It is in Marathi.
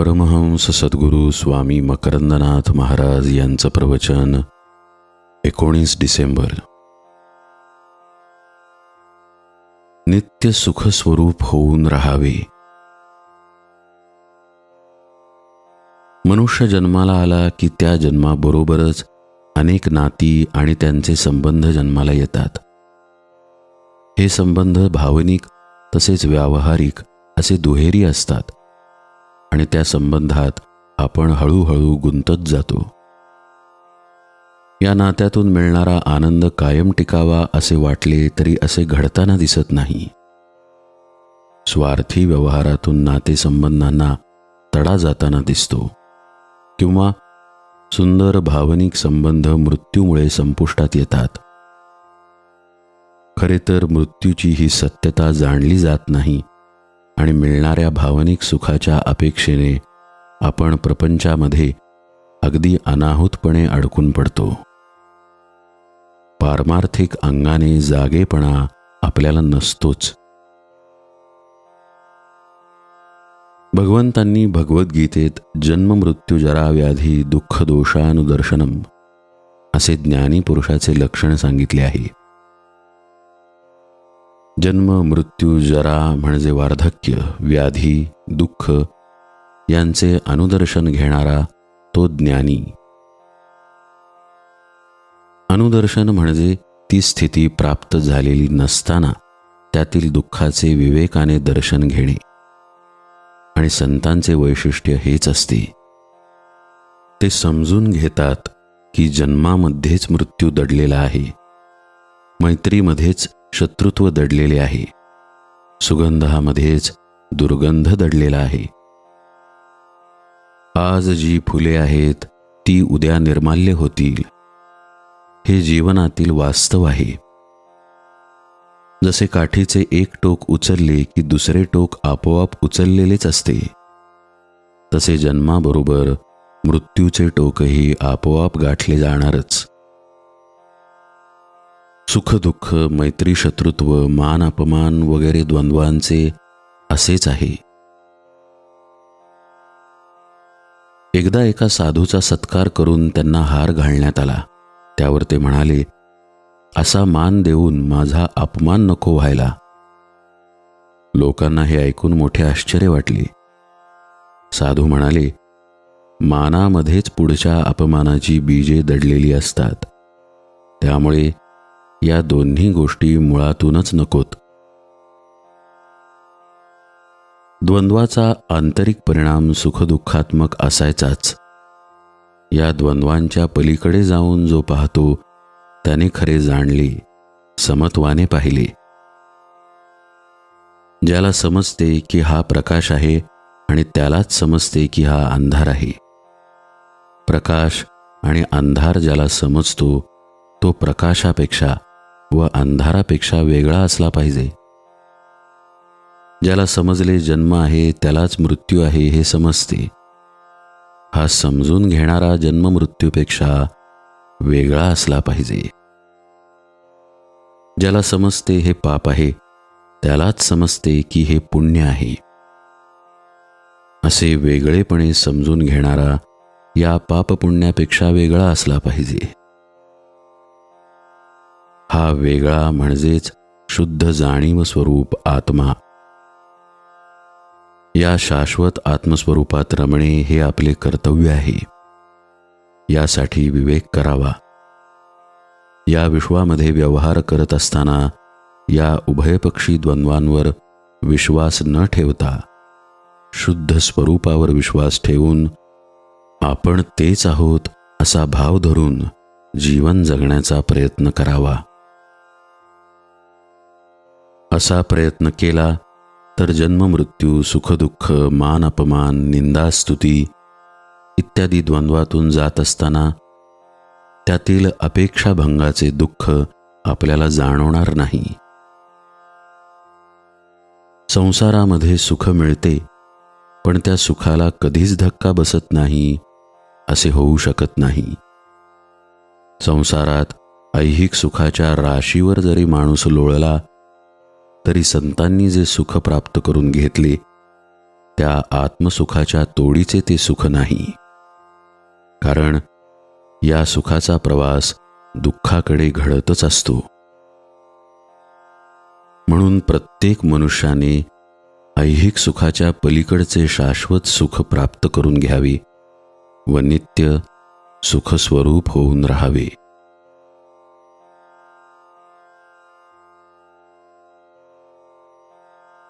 परमहंस सद्गुरू स्वामी मकरंदनाथ महाराज यांचं प्रवचन एकोणीस डिसेंबर. नित्य सुखस्वरूप होऊन राहावे. मनुष्य जन्माला आला की त्या जन्माबरोबरच अनेक नाती आणि त्यांचे संबंध जन्माला येतात. हे संबंध भावनिक तसेच व्यावहारिक असे दुहेरी असतात. आणि त्या संबंधात आपण हळूहळू गुंतत जातो. या नात्यातून मिळणारा आनंद कायम टिकावा असे वाटले तरी असे घडताना दिसत नाही. स्वार्थी व्यवहारातून नातेसंबंधांना तडा जाताना दिसतो. किंवा सुंदर भावनिक संबंध मृत्यूमुळे संपुष्टात येतात. खरे तर मृत्यूची ही सत्यता जाणली जात नाही. आणि मिळणाऱ्या भावनिक सुखाच्या अपेक्षेने आपण प्रपंचामध्ये अगदी अनाहूतपणे अडकून पडतो. पारमार्थिक अंगाने जागेपणा आपल्याला नसतोच. भगवंतांनी भगवद्गीतेत जन्म मृत्यू जरा व्याधी दुःख दोषानुदर्शनम असे ज्ञानी पुरुषाचे लक्षण सांगितले आहे. जन्म मृत्यू जरा म्हणजे वार्धक्य व्याधी दुःख यांचे अनुदर्शन घेणारा तो ज्ञानी. अनुदर्शन म्हणजे ती स्थिती प्राप्त झालेली नसताना त्यातील दुःखाचे विवेकाने दर्शन घेणे. आणि संतांचे वैशिष्ट्य हेच असते. ते समजून घेतात की जन्मामध्येच मृत्यू दडलेला आहे. मैत्रीमध्येच शत्रुत्व दडलेले आहे. सुगंधामध्येच दुर्गंध दडलेला आहे. आज जी फुले आहेत ती उद्या निर्माल्य होतील. हे जीवनातील वास्तव आहे. जसे काठीचे एक टोक उचलले की दुसरे टोक आपोआप उचललेलेच असते तसे जन्माबरोबर मृत्यूचे टोकही आपोआप गाठले जाणारच. सुखदुःख मैत्री शत्रुत्व मान अपमान वगैरे द्वंद्वांचे असेच आहे. एकदा एका साधूचा सत्कार करून त्यांना हार घालण्यात आला. त्यावर ते म्हणाले असा मान देऊन माझा अपमान नको व्हायला. लोकांना हे ऐकून मोठे आश्चर्य वाटले. साधू म्हणाले मानामध्येच पुढच्या अपमानाची बीजे दडलेली असतात. त्यामुळे या दोन्ही गोष्टी मुळातूनच नकोत. द्वंद्वाचा आंतरिक परिणाम सुखदुःखात्मक असायचाच. या द्वंद्वांच्या पलीकडे जाऊन जो पाहतो त्याने खरे जाणले समत्वाने पाहिले. ज्याला समजते की हा प्रकाश आहे आणि त्यालाच समजते की हा अंधार आहे. प्रकाश आणि अंधार ज्याला समजतो तो प्रकाशापेक्षा व अंधारापेक्षा वेगळा असला पाहिजे. ज्याला समजले जन्म आहे त्यालाच मृत्यू आहे हे समजते. हा समजून घेणारा जन्म मृत्यूपेक्षा वेगळा असला पाहिजे. ज्याला समजते हे पाप आहे त्यालाच समजते की हे पुण्य आहे. असे वेगळेपणे समजून घेणारा या पाप पुण्यापेक्षा वेगळा असला पाहिजे. हा वेगळा म्हणजेच शुद्ध जाणीव स्वरूप आत्मा. या शाश्वत आत्मस्वरूपात रमणे हे आपले कर्तव्य आहे. यासाठी विवेक करावा. या विश्वामध्ये व्यवहार करत असताना या उभयपक्षी द्वंद्वांवर विश्वास न ठेवता शुद्ध स्वरूपावर विश्वास ठेवून आपण तेच आहोत असा भाव धरून जीवन जगण्याचा प्रयत्न करावा. असा प्रयत्न केला तर जन्ममृत्यू सुखदुःख मान अपमान निंदास्तुती इत्यादी द्वंद्वातून जात असताना त्यातील अपेक्षाभंगाचे दुःख आपल्याला जाणवणार नाही. संसारामध्ये सुख मिळते पण त्या सुखाला कधीच धक्का बसत नाही असे होऊ शकत नाही. संसारात ऐहिक सुखाच्या राशीवर जरी माणूस लोळला तरी संतांनी जे सुख प्राप्त करून घेतले त्या आत्मसुखाच्या तोडीचे ते सुख नाही. कारण या सुखाचा प्रवास दुःखाकडे घडतच असतो. म्हणून प्रत्येक मनुष्याने ऐहिक सुखाच्या पलीकडचे शाश्वत सुख प्राप्त करून घ्यावे व नित्य सुखस्वरूप होऊन राहावे.